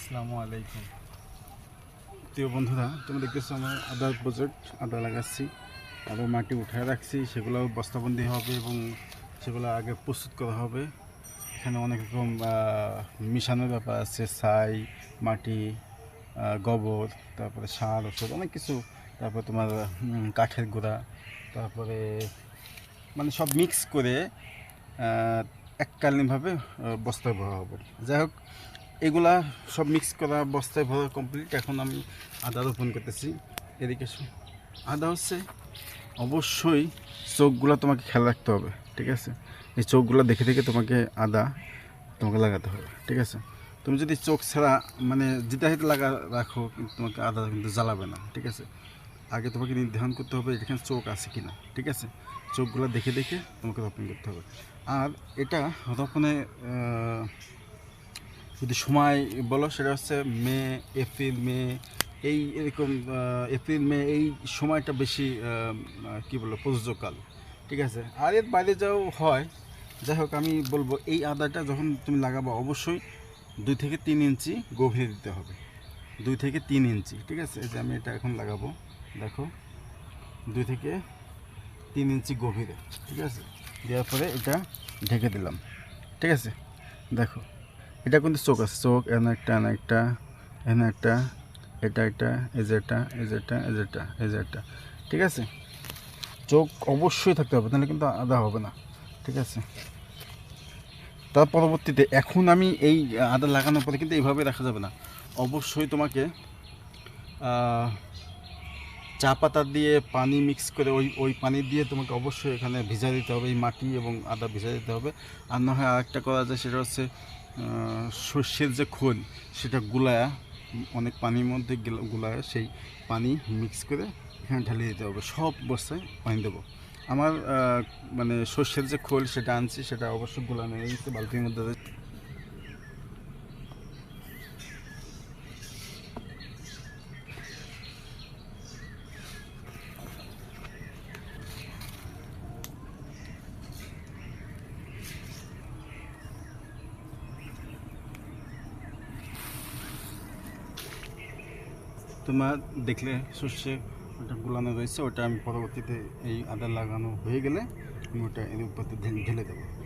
আসসালামু আলাইকুম। প্রিয় বন্ধুরা তুমি দেখতেছো আমার আদার প্রজেক্ট আদা লাগাচ্ছি আদা মাটি উঠায় রাখছি সেগুলো বস্তাবন্দি হবে এবং সেগুলো আগে প্রস্তুত করা হবে। এখানে অনেক রকম মিশানোর ব্যাপার আছে ছাই মাটি গোবর তারপরে সার ওষুধ অনেক কিছু। তারপরে তোমার কাঠের গুঁড়া তারপরে মানে সব মিক্স করে এককালীনভাবে আহ, বস্তায় ভরা হবে। যাই হোক এগুলা সব মিক্স করা বস্তায় ভরা কমপ্লিট এখন আমি আদা রোপণ করতেছি। এদিকে। আদা হচ্ছে অবশ্যই চোখগুলো তোমাকে খেয়াল রাখতে হবে, ঠিক আছে? এই চোখগুলো দেখে দেখে তোমাকে আদা তোমাকে লাগাতে হবে, ঠিক আছে? তুমি যদি চোখ ছাড়া মানে যেটা হেঁটে লাগা রাখো, কিন্তু তোমাকে আদা কিন্তু জ্বালাবে না, ঠিক আছে? আগে তোমাকে নির্ধারণ করতে হবে এখানে চোখ আছে কি না ঠিক আছে? চোখগুলো দেখে দেখে তোমাকে রোপণ করতে হবে। আর এটা রোপণে যদি সময় বলো, সেটা হচ্ছে মে, এপ্রিল, মে, এই এরকম এপ্রিল, মে, এই সময়টা বেশি কি বলব, প্রযোজ্যকাল, ঠিক আছে? আর এর বাইরে যাও হয়, যাই হোক, আমি বলব, এই আদাটা যখন তুমি লাগাবো, অবশ্যই দুই থেকে তিন ইঞ্চি গভীরে দিতে হবে। দুই থেকে তিন ইঞ্চি, ঠিক আছে? যে আমি এটা এখন লাগাবো, দেখো, দুই থেকে তিন ইঞ্চি গভীরে, ঠিক আছে? দেওয়ার পরে এটা ঢেকে দিলাম, ঠিক আছে? দেখো এটা কিন্তু চোখ আছে। চোখ এন একটা এন একটা এন একটা, এটা একটা, এই যে এটা এই যে ঠিক আছে? চোখ অবশ্যই থাকতে হবে, তাহলে কিন্তু আদা হবে না। ঠিক আছে? তার পরবর্তীতে, এখন আমি এই আদা লাগানোর পরে কিন্তু এইভাবে রাখা যাবে না। অবশ্যই তোমাকে চা পাতা দিয়ে পানি মিক্স করে ওই ওই পানি দিয়ে তোমাকে অবশ্যই এখানে ভিজা দিতে হবে, এই মাটি এবং আদা ভিজা দিতে হবে। আর না হয় আরেকটা করা যায়, সেটা হচ্ছে সর্ষের যে খোল, সেটা গুলায়া, অনেক পানির মধ্যে গুলায় সেই পানি মিক্স করে এখানে ঢালিয়ে দিতে হবে। সব বস্তায় পানি দেবো। আমার মানে শস্যের যে খোল, সেটা আনছি, সেটা অবশ্যই গুলা নিয়ে গেছে, বালতির মধ্যে তোমার দেখলে সর্ষে ওটা গুলানো রয়েছে, ওটা আমি পরবর্তীতে এই আদা লাগানো হয়ে গেলে আমি ওটা এর উপর ঢেলে- দেবো।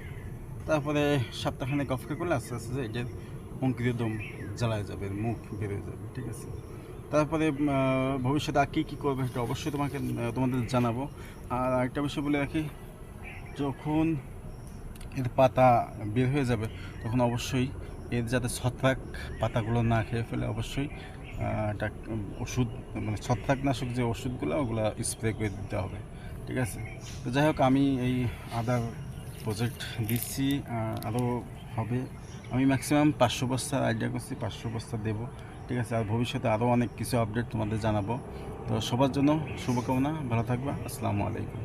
তারপরে সপ্তাহখানেক অপেক্ষা করলে আস্তে আস্তে এটার অঙ্কিত দম জ্বালায় যাবে, মুখ বেরোয় যাবে, ঠিক আছে? তারপরে ভবিষ্যতে আর কী কী করবে সেটা অবশ্যই তোমাকে তোমাদের জানাব। আর একটা বিষয় বলে রাখি, যখন এর পাতা বের হয়ে যাবে, তখন অবশ্যই এর যাতে ছত্রাক পাতাগুলো না খেয়ে ফেলে, অবশ্যই ওষুধ মানে ছত্রাকনাশক যে ওষুধগুলো, ওগুলো স্প্রে করে দিতে হবে, ঠিক আছে? তো যাই হোক, আমি এই আদার প্রজেক্ট দিচ্ছি আরও হবে। আমি ম্যাক্সিমাম পাঁচশো বস্তার আইডিয়া করছি, পাঁচশো বস্তা দেবো, ঠিক আছে? আর ভবিষ্যতে আরও অনেক কিছু আপডেট তোমাদের জানাব। তো সবার জন্য শুভকামনা, ভালো থাকবা, আসসালামু আলাইকুম।